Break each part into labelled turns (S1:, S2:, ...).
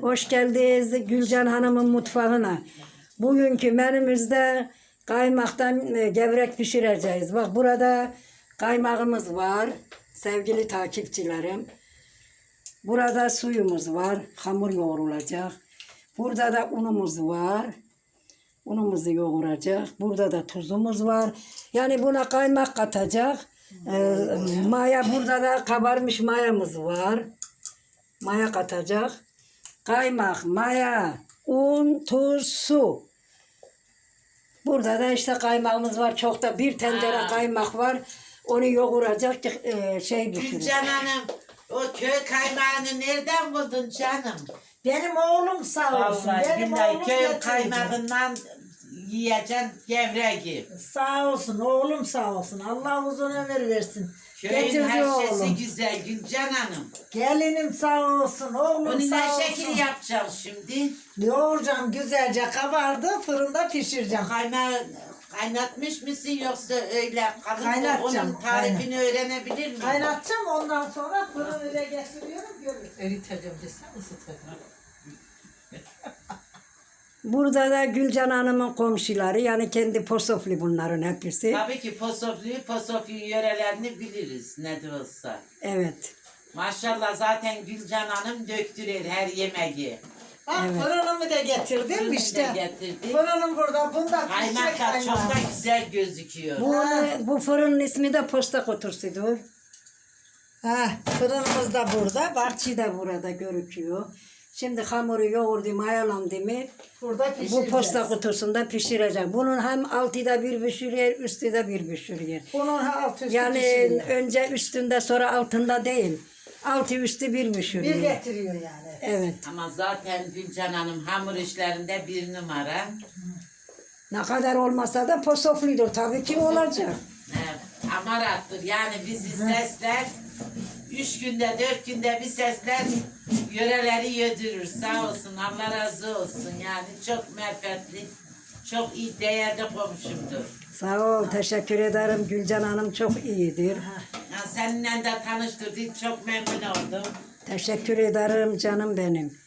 S1: Hoş geldiniz Gülcan Hanım'ın mutfağına. Bugünkü menümüzde kaymaktan e, gevrek pişireceğiz. Bak burada kaymağımız var sevgili takipçilerim. Burada suyumuz var. Hamur yoğrulacak. Burada da unumuz var. Unumuzu yoğuracak. Burada da tuzumuz var. Yani buna kaymak katacak. Ee, maya burada da kabarmış mayamız var. Maya katacak. Kaymak, maya, un, tuz, su. Burada da işte kaymağımız var. Çok da bir tencere
S2: Ha.
S1: kaymak var. Onu yoğuracak e, şey pişirecek.
S2: Gülcan Hanım o köy kaymağını nereden buldun canım?
S3: Benim oğlum sağ olsun.
S2: Vallahi
S3: Benim
S2: billahi
S3: oğlum
S2: köy
S3: getirdi.
S2: kaymağından yiyeceksin gevreği.
S3: Sağ olsun oğlum sağ olsun. Allah uzun ömür versin.
S2: Köyün
S3: Getirdi
S2: her şeysi
S3: oğlum.
S2: güzel Gülcan Hanım.
S3: Gelinim sağ olsun. Oğlum sağ
S2: ne
S3: olsun.
S2: şekil yapacağız şimdi?
S3: Yoğuracağım güzelce kabardı fırında pişireceğim.
S2: Kaynağı kaynatmış mısın yoksa öyle kalın mı?
S3: Kaynatacağım,
S2: Onun tarifini öğrenebilir miyim?
S3: Kaynatacağım ondan sonra fırınıza getiriyorum görürsün.
S4: Eriteceğim desem ısıtacağım.
S1: Burada da Gülcan Hanım'ın komşuları yani kendi Posoflu bunların hepsi.
S2: Tabii ki Posoflu'yu, Posoflu yörelerini biliriz ne de olsa.
S1: Evet.
S2: Maşallah zaten Gülcan Hanım döktürür her yemeği.
S3: Bak fırınımı da getirdim işte.
S2: getirdik.
S3: Fırınım burada. Bunda
S2: Kaymak
S3: pişecek
S2: da çok
S3: kaymak.
S2: da güzel gözüküyor.
S1: Bu,
S3: Ha.
S1: bu fırının ismi de posta kutusudur.
S3: Ha, fırınımız da burada. Bak
S1: İçi de burada görüküyor. Şimdi hamuru yoğurdu, mayalandı mı
S3: burada
S1: bu
S3: pişireceğiz.
S1: posta kutusunda pişirecek. Bunun hem altı da bir pişiriyor, üstü de bir pişiriyor.
S3: Bunun alt üstü
S1: Yani
S3: pişiriyor.
S1: önce üstünde sonra altında değil. Altı üstü bir
S3: Bir
S1: pişiriyor.
S3: getiriyor yani.
S1: Evet.
S2: Ama zaten Gülcan Hanım hamur işlerinde bir numara.
S1: Ne kadar olmasa da posofludur tabii ki olacak.
S2: Evet, amarattır. Yani bizi sesler üç günde dört günde bir sesler yöreleri yödürür. Sağ olsun Allah razı olsun. Yani çok merfetli, çok iyi değerli komşumdur.
S1: Sağ ol, teşekkür ederim. Gülcan Hanım çok iyidir.
S2: Ya seninle de tanıştırdık çok memnun oldum.
S1: Teşekkür ederim canım benim.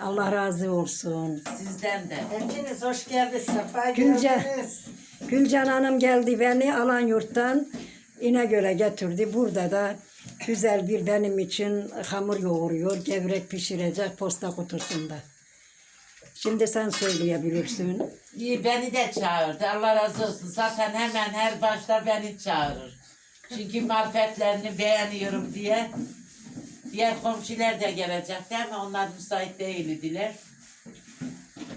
S1: Allah razı olsun.
S2: Sizden de.
S3: Hepiniz hoş geldiniz. Sefa
S1: Gülce.
S3: geldiniz.
S1: Gülcan Hanım geldi beni Alanyurt'tan İnegöl'e getirdi. Burada da güzel bir benim için hamur yoğuruyor. Gevrek pişirecek posta kutusunda. Şimdi sen söyleyebilirsin.
S2: İyi beni de çağırdı. Allah razı olsun. Zaten hemen her başta beni çağırır. Çünkü marifetlerini beğeniyorum diye. Diğer komşular da gelecek değil mi? Onlar müsait değildiler.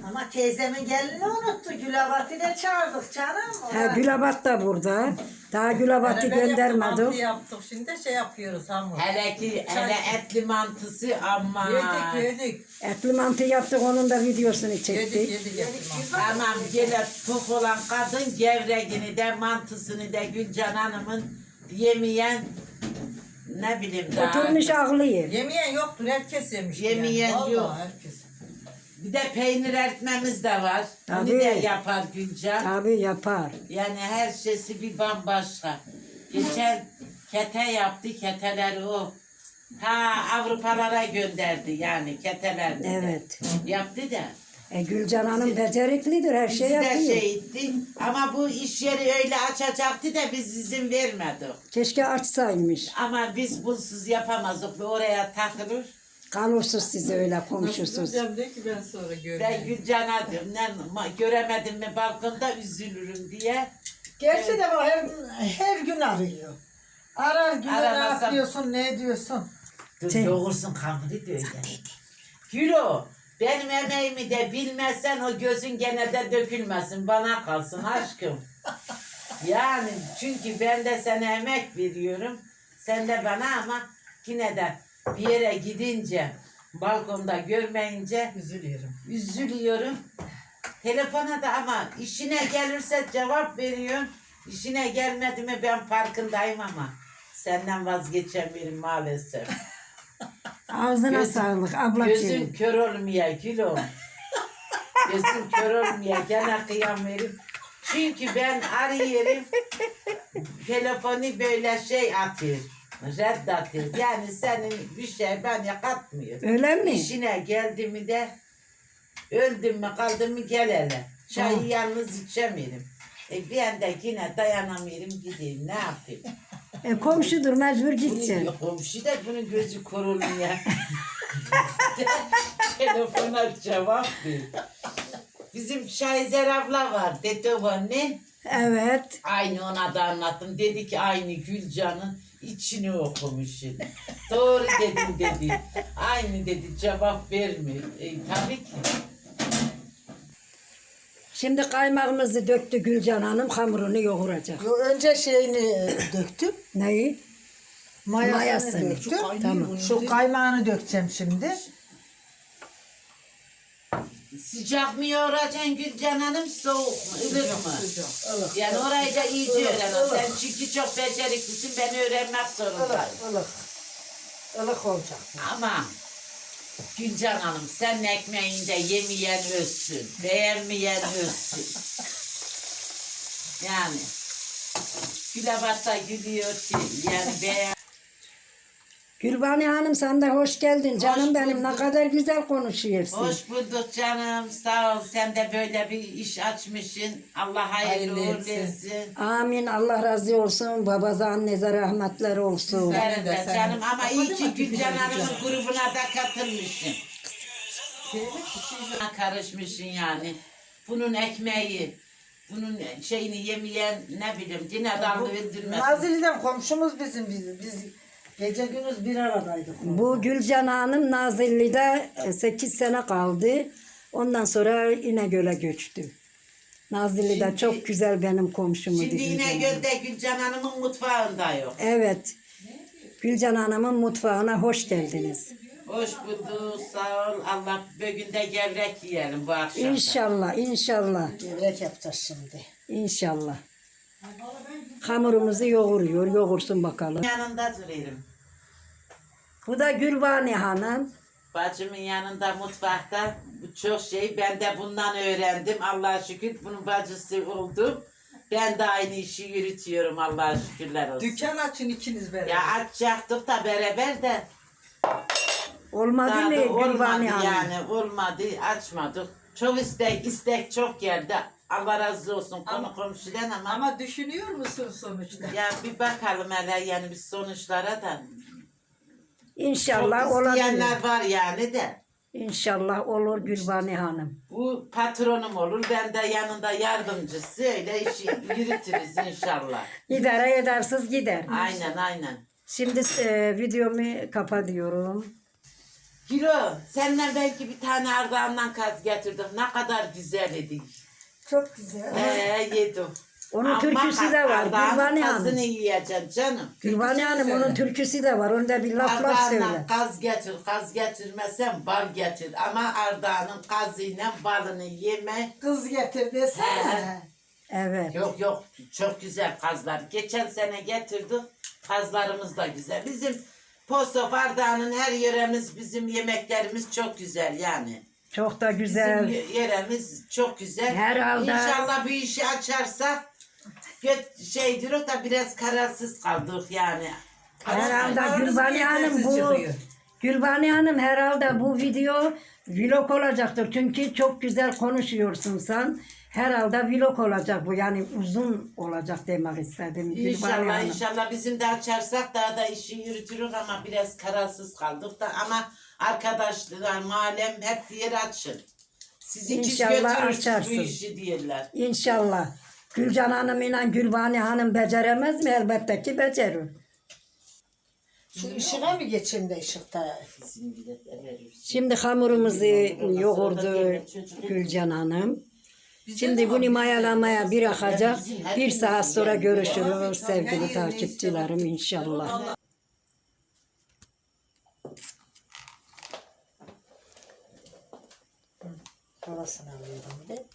S3: Ama teyzemin gelini unuttu. Gülabat'ı da çağırdık canım.
S1: Ha, Gülabat da burada. Daha Gülabat'ı göndermedik.
S4: mantı yaptık. Şimdi şey yapıyoruz hamur.
S2: Hele ki hele etli mantısı ama.
S4: Yedik yedik.
S1: Etli mantı yaptık onun da videosunu
S4: Yedik
S1: çektik.
S4: yedik yedik. mantı.
S2: Tamam gele tok olan kadın gevreğini de mantısını da Gülcan Hanım'ın yemeyen ne bileyim daha.
S1: Oturmuş ağlıyor.
S4: Yemeyen yoktur herkes yemiş.
S2: Yemeyen
S4: yani.
S2: Yok.
S4: herkes.
S2: Bir de peynir eritmemiz de var. Onu
S1: Tabii.
S2: da yapar Gülcan.
S1: Tabii yapar.
S2: Yani her şeysi bir bambaşka. Geçen kete yaptı, keteleri o. Ha Avrupalara gönderdi yani keteler. de.
S1: Evet.
S2: Yaptı da.
S1: E, Gülcan Hanım beceriklidir her
S2: Bizi
S1: şey
S2: de
S1: yapıyor.
S2: şey etti. Ama bu iş yeri öyle açacaktı da biz izin vermedik.
S1: Keşke açsaymış.
S2: Ama biz bunsuz yapamazdık. Oraya takılır.
S1: Kalırsız size öyle
S4: Nasıl
S1: komşusuz.
S4: duracağım diye ki ben sonra
S2: Ben
S4: göreyim.
S2: Gülcan'a diyorum. Ne, ma- göremedim mi balkonda üzülürüm diye.
S3: Gerçi de bu her, her gün arıyor. Arar gün ne
S2: Aramazsam-
S3: yapıyorsun, ne ediyorsun?
S2: Dur
S1: Şey-
S2: yoğursun kamını da öyle. Gülo benim emeğimi de bilmezsen o gözün gene de dökülmesin. Bana kalsın aşkım. Yani çünkü ben de sana emek veriyorum. Sen de bana ama yine de bir yere gidince balkonda görmeyince
S4: Üzülüyorum.
S2: üzülüyorum. Telefona da ama işine gelirse cevap veriyorum. İşine gelmedi mi ben farkındayım ama senden vazgeçemiyorum maalesef.
S1: Ağzına
S2: Göz-
S1: sağlık ablacığım.
S2: Gözün kör olmaya gülüm. Gözün kör olmaya gene kıyam verim. Çünkü ben arıyorum. Telefonu böyle şey atıyor. Reddatır. Yani senin bir şey bana katmıyor.
S1: Öyle mi?
S2: İşine geldi mi de öldüm mü kaldım mı gel hele. Çayı
S1: Tamam.
S2: yalnız içemiyorum. E ben de yine dayanamıyorum gideyim ne yapayım.
S1: E, komşudur mecbur gideceksin.
S2: Bunun komşu da bunun gözü koruluyor. Telefona cevap ver. Bizim Şahizer abla var dedi o ne?
S1: Evet.
S2: Aynı ona da anlattım. Dedi ki aynı Gülcan'ın içini okumuşsun. Doğru dedim dedi. Aynı dedi cevap vermiyor. E, tabii ki.
S1: Şimdi kaymağımızı döktü Gülcan Hanım hamurunu yoğuracak.
S3: Yo, Önce şeyini döktüm.
S1: Neyi?
S3: Mayasını,
S1: Mayasını.
S3: döktüm.
S1: Tamam.
S3: Şu kaymağını dökeceğim şimdi.
S2: Sıcak mı yoğuracaksın Gülcan Hanım soğuk mu? ılık mı? Yani orayı da iyice öğren. Sen çünkü çok beceriklisin. Beni öğrenmek zorundayım.
S3: Ilık, ılık. Ilık olacak.
S2: Ama Gülcan Hanım sen ekmeğinde yemeyen ölsün, beğenmeyen ölsün. Yani güle basa gülüyor ki yani beğen...
S1: Gülbani Hanım sen de hoş geldin canım
S2: Hoş
S1: benim. Ne
S2: bulduk.
S1: kadar güzel konuşuyorsun.
S2: Hoş bulduk canım sağ ol sen de böyle bir iş açmışsın. Allah hayırlı
S4: Hayırlı
S2: uğurlu
S4: etsin.
S2: etsin.
S1: Amin. Allah razı olsun. Babası annenize rahmetler olsun.
S2: Sizlerin de
S4: sen-
S2: canım ama iyi ki Gülcan? Hanım'ın grubuna da katılmışsın. Karışmışsın yani. Bunun ekmeği, bunun şeyini yemeyen ne bileyim yine dalga öldürmez.
S3: Nazilli'den komşumuz bizim biz. Biz gece gündüz bir aradaydık.
S1: Bu Gülcan Hanım Nazilli'de 8 sene kaldı. Ondan sonra İnegöl'e göçtü. Nazilli'de
S2: Şimdi-
S1: çok güzel benim komşumdu.
S2: Şimdi
S1: Gülcan
S2: yine
S1: Hanım.
S2: Göl'de Gülcan Hanım'ın mutfağında yok.
S1: Evet. Gülcan Hanım'ın mutfağına hoş geldiniz.
S2: Hoş bulduk, sağ ol. Allah bugün de gevrek yiyelim bu akşam.
S1: İnşallah, inşallah,
S3: Gevrek yapacağız şimdi.
S1: inşallah. Hamurumuzu yoğuruyor, yoğursun bakalım.
S2: Yanında duruyorum.
S1: Bu da Gülbani Hanım.
S2: Bacımın yanında mutfakta bu çok şey. Ben de bundan öğrendim. Allah'a şükür bunun bacısı oldum. Ben de aynı işi yürütüyorum Allah'a şükürler olsun.
S4: Dükkan açın ikiniz beraber.
S2: Ya açacaktık da beraber de
S1: Olmadı
S2: daha
S1: mı
S2: da olmadı
S1: Gülbani Hanım?
S2: yani olmadı açmadık. Çok istek istek çok geldi. Allah razı olsun konu
S4: Ama-
S2: komşudan ama,
S4: Ama düşünüyor musun sonuçta?
S2: ya bir bakalım hele yani bir sonuçlara da.
S1: İnşallah
S2: çok
S1: olabilir.
S2: isteyenler var yani de.
S1: İnşallah olur Gülbani Hanım.
S2: Bu patronum olur. Ben de yanında yardımcısı. Öyle işi yürütürüz inşallah.
S1: İdare edersiz gider.
S2: Aynen aynen.
S1: Şimdi e, videomu kapatıyorum.
S2: Kilo senden belki bir tane Ardahan'dan kaz getirdim. Ne kadar güzel idi.
S3: Çok güzel.
S2: Ee yedim.
S1: Onun
S2: Ama
S1: türküsü de var.
S2: Ardahan'ın
S1: Gülbani
S2: kazını
S1: Hanım.
S2: yiyeceksin canım.
S1: Gülbani Hanım onun türküsü de var. Onda bir laflar söyle.
S2: Ardahan'dan kaz getir. Kaz getirmezsen bal getir. Ama Ardahan'ın kazıyla balını yeme.
S3: Kız getir desene.
S1: Evet.
S2: Yok yok çok güzel kazlar. Geçen sene getirdik. Kazlarımız da güzel. Bizim Postof Ardahan'ın her yöremiz bizim yemeklerimiz çok güzel yani.
S1: Çok da
S2: Bizim
S1: güzel.
S2: y- yerimiz çok güzel.
S1: Herhalde-
S2: İnşallah bir işi açarsak göt şeydir o da biraz kararsız kaldık yani.
S1: Herhalde
S4: Aranız
S1: Gülbani Hanım
S4: yetersiz
S1: bu
S4: çıkıyor.
S1: Gülbani Hanım herhalde bu video vlog olacaktır. Çünkü çok güzel konuşuyorsun sen. Herhalde vlog olacak bu. Yani uzun olacak demek istedim. Gülbani
S2: İnşallah
S1: Hanım.
S2: inşallah bizim de açarsak daha da işi yürütürük ama biraz kararsız kaldık da ama arkadaşlar mahallem hep diğer açın. Siz ikiz
S1: İnşallah
S2: götürürsünüz bu
S1: açarsın.
S2: işi diyorlar.
S1: İnşallah. Gülcan Hanım ile Gülbani Hanım beceremez mi? Elbette ki becerir.
S3: Şu ışığa mı geçeyim de ışıkta?
S1: Şimdi hamurumuzu yoğurdu Gülcan Hanım. Şimdi bunu mayalamaya bir akacak. Bir saat sonra görüşürüz sevgili takipçilerim inşallah.
S3: Havasını alıyorum bir de.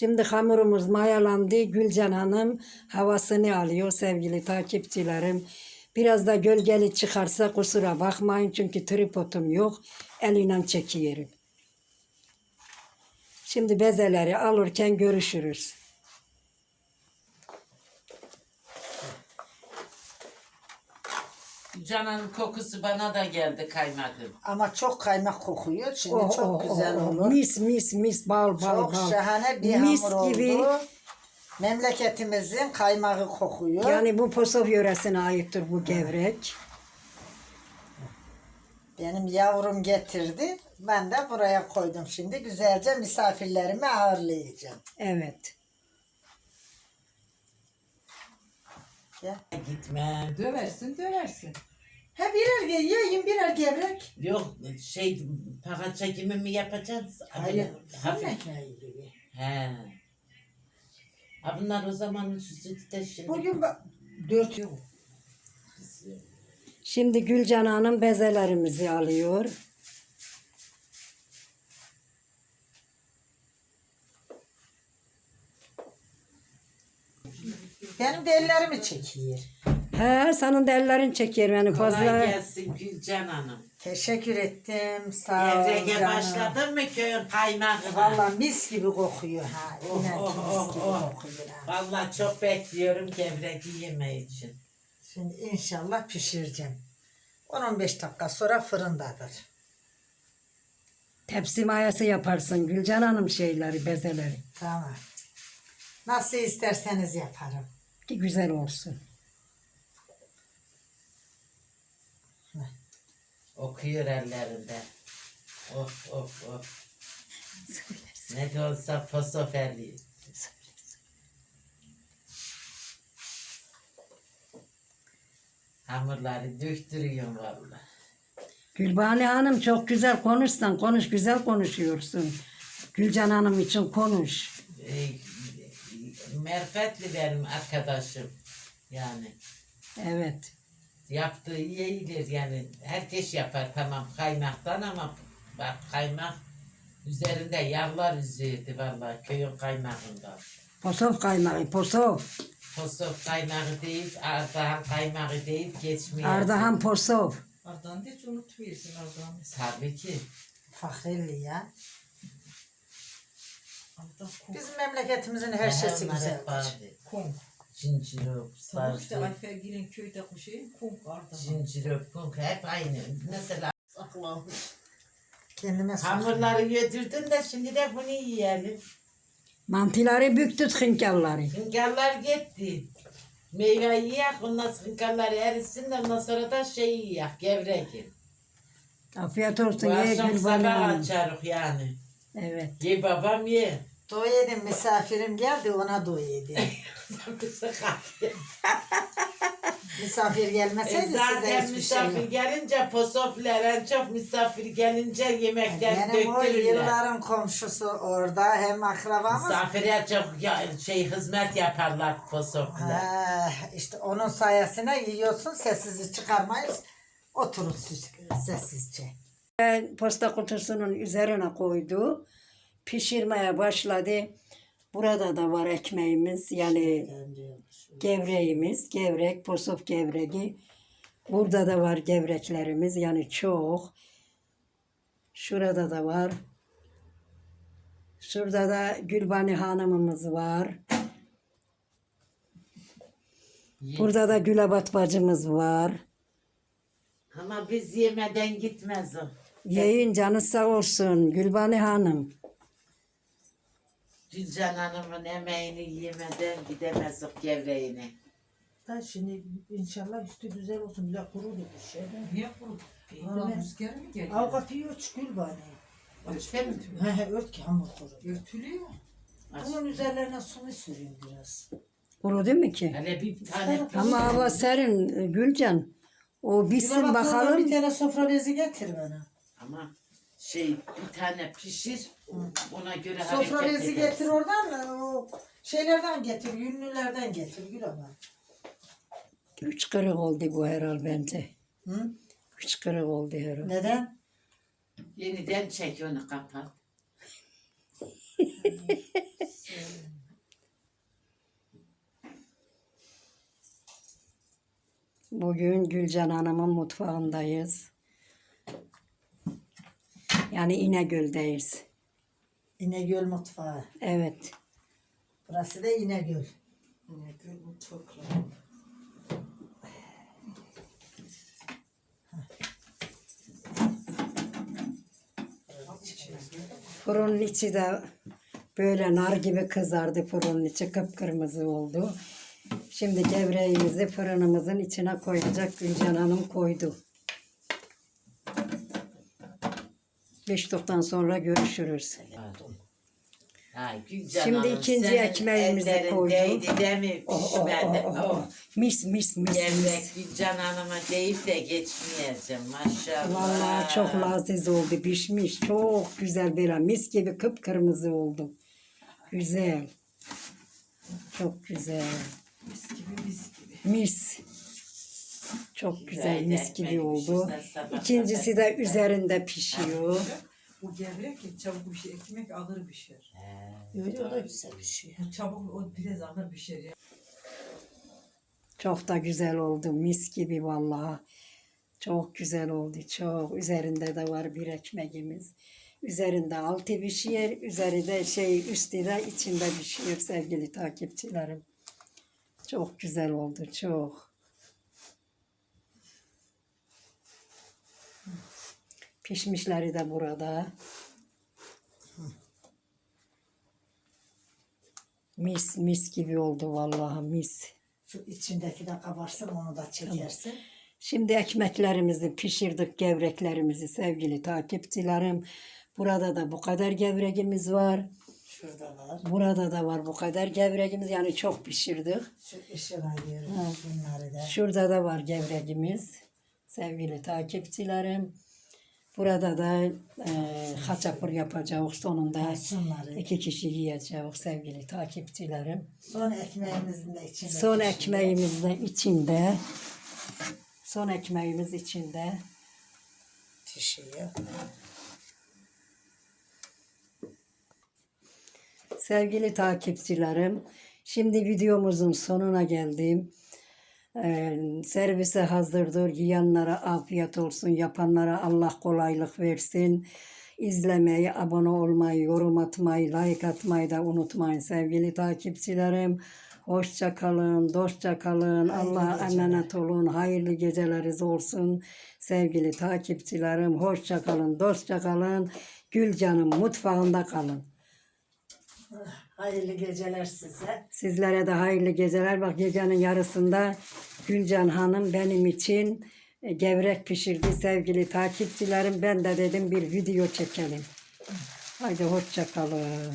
S1: Şimdi hamurumuz mayalandı. Gülcan Hanım havasını alıyor sevgili takipçilerim. Biraz da gölgeli çıkarsa kusura bakmayın çünkü tripodum yok. Eliyle çekiyorum. Şimdi bezeleri alırken görüşürüz.
S2: Cananın kokusu bana da geldi kaymakım.
S3: Ama çok kaymak kokuyor. Şimdi
S1: Oh,
S3: çok
S1: oh,
S3: güzel
S1: oh, oh.
S3: olur.
S1: Mis mis mis bal bal
S3: Çok
S1: bal.
S3: şahane bir
S1: Mis
S3: hamur
S1: gibi.
S3: oldu. Memleketimizin kaymağı kokuyor.
S1: Yani bu Posov yöresine aittir bu gevrek.
S3: Benim yavrum getirdi. Ben de buraya koydum şimdi. Güzelce misafirlerimi ağırlayacağım.
S1: Evet.
S3: Ya.
S2: Gitme.
S4: Döversin döversin.
S3: Ha birer ge- yiyeyim birer gevrek.
S2: Yok şey para çekimi mi yapacağız?
S3: Hayır.
S2: Hafif.
S3: Gibi.
S2: He. Ha bunlar o zaman şu sütü de şimdi.
S3: Bugün bak dört yıl.
S1: Şimdi Gülcan Hanım bezelerimizi alıyor.
S3: Benim de ellerimi çekiyor.
S1: He, senin de ellerin çekiyor beni
S2: Kolay
S1: fazla.
S2: gelsin Gülcan Hanım.
S3: Teşekkür ettim. Sağ ol
S2: Gevrege
S3: canım.
S2: başladın mı köyün kaymağı?
S3: Vallahi mis gibi kokuyor ha.
S2: Oh,
S3: İnan ki
S2: oh,
S3: mis
S2: oh,
S3: gibi
S2: oh.
S3: kokuyor ha.
S2: Vallahi çok bekliyorum gevrek yeme için.
S3: Şimdi inşallah pişireceğim. 10-15 dakika sonra fırındadır.
S1: Tepsi mayası yaparsın Gülcan Hanım şeyleri, bezeleri.
S3: Tamam. Nasıl isterseniz yaparım.
S1: Ki güzel olsun.
S2: Okuyor ellerinde. Of of of. Ne de olsa posofeli. Hamurları döktürüyorum vallahi.
S1: Gülbani Hanım çok güzel konuşsan konuş güzel konuşuyorsun. Gülcan Hanım için konuş.
S2: Ee, Merfetli benim arkadaşım. Yani
S1: Evet.
S2: yaptığı iyidir yani. Herkes yapar tamam kaymaktan ama bak kaymak üzerinde yağlar üzüyordu vallahi köyün kaymağından.
S1: Posov kaymağı, posov.
S2: Posof kaymağı değil, Ardahan kaymağı değil geçmiyor.
S1: Ardahan posov.
S4: Ardahan'ı hiç unutmuyorsun Ardahan'ı.
S2: Tabii ki.
S3: Fakirli ya.
S4: Kum.
S3: Bizim memleketimizin her şeysi güzeldir.
S2: vardı.
S4: Kum.
S2: Cincirop, sarsı,
S4: Ayfer Gil'in köyde şey kum Ardahan.
S2: cincirop, kunk hep aynı. Mesela
S4: Saklanmış.
S3: Kendime
S2: hamurları yedirdin de şimdi de bunu yiyelim.
S1: Mantiları büktü hınkalları.
S2: Hınkarlar gitti. Meyve yiyek, ondan sonra hınkarlar erisin de ondan sonra da şey yiyek, gevrek.
S1: Afiyet olsun
S2: Bu
S1: ye
S2: akşam
S1: Gülbani
S2: sabah açarız yani.
S1: Evet.
S2: Ye babam ye.
S3: Yedim misafirim geldi ona yedim. Misafir
S2: E
S3: gelmeseydi size
S2: zaten
S3: hiçbir şey
S2: misafir
S3: yok.
S2: gelince posoflar en çok misafir gelince yemekten
S3: Benim o
S2: döktürürler.
S3: yılların komşusu orada hem akrabamız.
S2: Misafire çok ya, şey hizmet yaparlar posoflar.
S3: Ha, işte onun sayesinde yiyorsun sessizi çıkarmayız. Oturun siz sessizce.
S1: Posta kutusunun üzerine koydu. Pişirmeye başladı. Burada da var ekmeğimiz yani gevreğimiz, gevrek, posof gevreği. Burada da var gevreklerimiz yani çok. Şurada da var. Şurada da Gülbani Hanımımız var. Burada da Gülabat bacımız var.
S2: Ama biz yemeden gitmez o.
S1: Yiyin canı sağ olsun Gülbani Hanım.
S2: Gülcan Hanım'ın emeğini yemeden gidemez o gevreğini.
S3: Da şimdi inşallah üstü güzel olsun. Bile kuru bir şey.
S4: Niye kuruduk? Oradan rüzgar mı geliyor?
S3: Kapıyı aç gül bari.
S2: Açtı mı?
S3: He he ört ki hamur kuru.
S4: Örtülüyor.
S3: Bunun üzerlerine sunu süreyim biraz.
S1: Kuru değil mi ki?
S2: Hele bir tane
S1: Ama hava serin Gülcan. O bitsin bakalım.
S3: Bir tane sofra bezi getir bana.
S2: ama şey bir tane pişir ona göre
S3: Sofra
S2: hareket
S3: bezi
S2: edersin.
S3: getir oradan o şeylerden getir, yünlülerden getir Gül abla.
S1: Üç kırık oldu bu herhal bence.
S3: Hı?
S1: Üç kırık oldu herhal.
S3: Neden?
S2: Yeniden çek onu kapat.
S1: Bugün Gülcan Hanım'ın mutfağındayız. Yani İnegöl'deyiz.
S3: İnegöl mutfağı.
S1: Evet.
S3: Burası da İnegöl.
S4: İnegöl mutfakları.
S1: Fırının içi de böyle nar gibi kızardı fırının içi kıpkırmızı oldu. Şimdi gevreğimizi fırınımızın içine koyacak Gülcan Hanım koydu. Piştikten sonra görüşürüz.
S2: Gülcan
S1: Şimdi
S2: Hanım,
S1: ikinci
S2: senin
S1: ekmeğimizi
S2: ellerin
S1: koyduk.
S2: Değdi değil mi?
S1: Oh, oh,
S2: de,
S1: oh, oh,
S2: oh.
S1: oh. Mis mis mis
S2: Gevrek
S1: mis.
S2: Gülcan Hanım'a deyip de geçmeyeceğim maşallah.
S1: Vallahi çok laziz oldu, pişmiş. Çok güzel böyle mis gibi kıpkırmızı oldu. Güzel. Çok güzel.
S4: Mis gibi mis gibi.
S1: Mis. Çok güzel mis gibi oldu. İkincisi de üzerinde pişiyor.
S4: Bu gevrek ya çabuk bir şey. Ekmek ağır pişer.
S3: Öyle o da güzel bir şey.
S4: Bu çabuk o biraz ağır pişer ya.
S1: Çok da güzel oldu. Mis gibi vallahi. Çok güzel oldu. Çok. Üzerinde de var bir ekmeğimiz. Üzerinde altı pişiyor. Üzeri de şey üstü de içinde pişiyor sevgili takipçilerim. Çok güzel oldu. Çok. Pişmişleri de burada. Mis mis gibi oldu vallahi mis.
S3: Şu içindeki de kabarsın onu da çekersin.
S1: Şimdi ekmeklerimizi pişirdik, gevreklerimizi sevgili takipçilerim. Burada da bu kadar gevreğimiz var.
S3: Şurada var.
S1: Burada da var bu kadar gevreğimiz. Yani çok pişirdik.
S3: Şu ışığa bunları da.
S1: Şurada da var gevreğimiz sevgili takipçilerim. Burada da e, haçapur yapacağız sonunda.
S3: Şunları.
S1: iki kişi yiyeceğiz sevgili takipçilerim.
S3: Son ekmeğimizin de içinde.
S1: Son ekmeğimiz de içinde. Son ekmeğimiz içinde.
S3: pişiyor.
S1: Sevgili takipçilerim, şimdi videomuzun sonuna geldim. Ee, servise hazırdır. Yiyenlere afiyet olsun. Yapanlara Allah kolaylık versin. İzlemeyi, abone olmayı, yorum atmayı, like atmayı da unutmayın sevgili takipçilerim. Hoşça kalın, dostça kalın. Allah'a emanet olun. Hayırlı geceleriniz olsun. Sevgili takipçilerim, hoşça kalın, dostça kalın. Gülcan'ın mutfağında kalın.
S3: Hayırlı geceler size.
S1: Sizlere de hayırlı geceler. Bak gecenin yarısında Gülcan Hanım benim için e, gevrek pişirdi sevgili takipçilerim. Ben de dedim bir video çekelim. Haydi hoşça kalın.